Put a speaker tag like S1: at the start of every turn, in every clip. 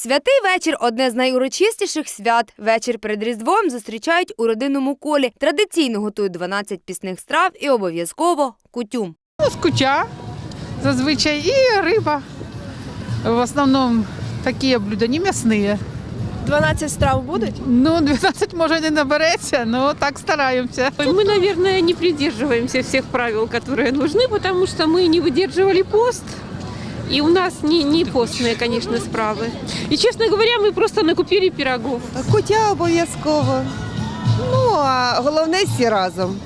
S1: Святий вечір одне з найурочистіших свят. Вечір перед Різдвом зустрічають у родинному колі. Традиційно готують 12 пісних страв і обов'язково кутю.
S2: Ну, з кутя зазвичай і риба. В основному такі блюда, не м'ясні.
S3: 12 страв будуть?
S2: Ну, 12 може не набереться, ну так стараємося.
S4: Мы, наверное, не придерживаемся всех правил, которые нужны, потому что мы не выдерживали пост. И у нас не, не постные, конечно, справы. И, честно говоря, мы просто накупили пирогов.
S3: Кутя обов'язково. Ну, а головне всі разом.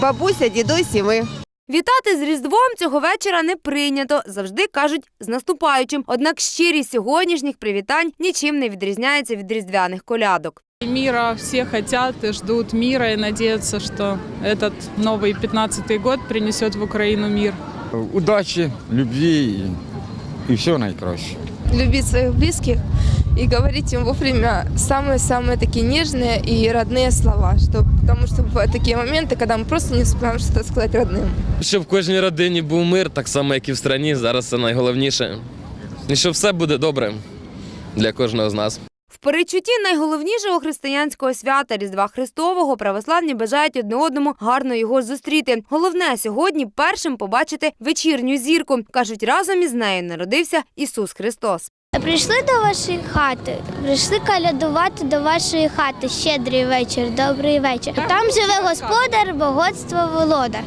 S3: Бабуся, дідусь і ми.
S1: Вітати з Різдвом цього вечора не прийнято. Завжди кажуть з наступаючим. Однак щирість сьогоднішніх привітань нічим не відрізняється від різдвяних колядок.
S5: Мира все хотят и ждут мира и надеются, что этот новый 15-й год принесет в Украину мир.
S6: удачи, любви и, и все найкраще.
S7: любить своих близких и говорить им вовремя самые-самые такие нежные и родные слова, что, потому что бывают такие моменты, когда мы просто не успеваем что-то сказать родным.
S8: Щоб в кожній родині був мир, так само, як і в страні. Зараз це найголовніше. І що все буде добре для кожного з нас.
S1: В перечутті найголовнішого християнського свята Різдва Христового православні бажають одне одному гарно його зустріти. Головне сьогодні першим побачити вечірню зірку. кажуть, разом із нею народився Ісус Христос.
S9: Прийшли до вашої хати, прийшли калядувати до вашої хати. Щедрий вечір, добрий вечір. Там живе господар, богатство володар.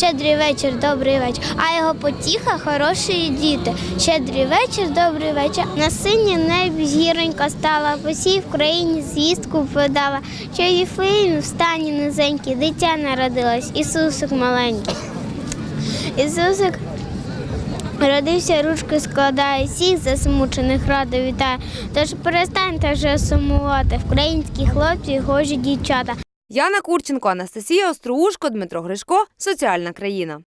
S9: Щедрий вечір, добрий вечір. А його потіха хороші діти. Щедрий вечір, добрий вечір. На синій небі зіронька стала, посій в країні звістку подала, що Єфим в стані низенький, дитя народилось, Ісусик маленький. Ісусик Родився, ручки складає, всіх засмучених радо вітає. Тож перестаньте вже сумувати. Українські хлопці, гожі дівчата.
S1: Яна Курченко, Анастасія Остроушко, Дмитро Гришко. Соціальна країна.